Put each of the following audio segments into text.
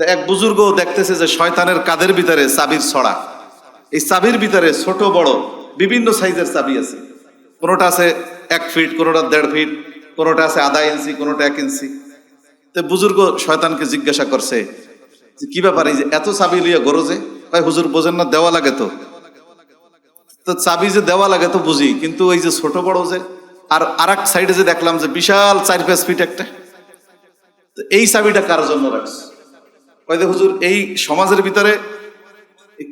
এক বুজুর্গ দেখতেছে যে শয়তানের কাদের ভিতরে চাবির ছড়া। এই চাবির ভিতরে ছোট, বড়, বিভিন্ন সাইজের চাবি আছে। কোনোটা আছে এক ফিট, কোনোটা দেড় ফিট, কোনোটা আছে আধা ইঞ্চি, কোনোটা এক ইঞ্চি। তো বুজুর্গ শয়তানকে জিজ্ঞাসা করছে যে, কি ব্যাপার? এই যে এত চাবি লিয়ে গরজে ভাই হুজুর বোঝেন না, দেওয়া লাগে তো। তো চাবি যে দেওয়া লাগে তো বুঝি, কিন্তু ওই যে ছোট, বড় যে, আর আর এক সাইডে যে দেখলাম যে বিশাল চার পাঁচ ফিট একটা। তো এই চাবিটা কার জন্য রাখছে? ওই যে, হুজুর, এই সমাজের ভিতরে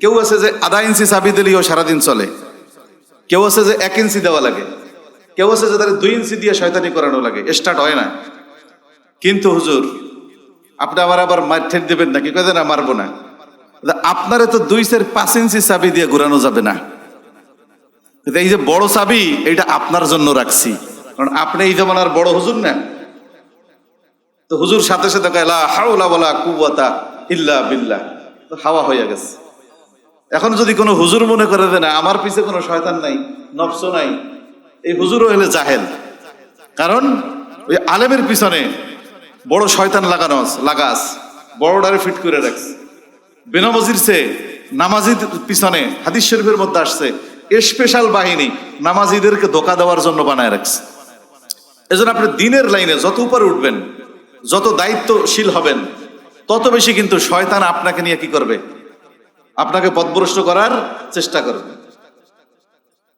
কেউ আছে যে আধা ইঞ্চি চাবি দিলেও সারাদিন চলে। কেউ আছে যে এক ইঞ্চি দেওয়া লাগে। কেউ আছে যে তার দুই ইঞ্চি দিয়ে শয়তানি করানো লাগে। স্টার্ট হয় না। কিন্তু হুজুর, আপনি আমার আবার মার ঠেট দেবেন নাকি? কয়ে না, মারবো না। আপনারে তো দুই চার পাঁচ ইঞ্চি চাবি দিয়ে ঘুরানো যাবে না। এই যে বড় চাবি এটা আপনার জন্য রাখছি। কারণ আপনি এই জমানার বড় হুজুর না। তো হুজুর সাথে সাথে কয়লা হাওলা বলা কুয়াতা ইল্লা বিল্লাহ। তো হাওয়া হয়ে গেছে। এখন যদি কোনো হুজুর মনে করে যে না আমার পিছে কোনো শয়তান নাই নফস নাই এই হুজুরও হলে জাহেল। কারণ ওই আলেমের পিছনে বড় শয়তান লাগানো আছে, লাগা আছে বড়ডারে ফিট করে রাখছে। বেনামাজির সে নামাজির পিছনে হাদিস শরীফের মধ্যে আসছে স্পেশাল বাহিনী নামাজিদেরকে ধোকা দেওয়ার জন্য বানায় রাখছে। এজন্য আপনি দিনের লাইনে যত উপরে উঠবেন যত দায়িত্বশীল হবেন তত বেশি কিন্তু শয়তান আপনাকে নিয়ে কি করবে? আপনাকে পথভ্রষ্ট করার চেষ্টা করবে।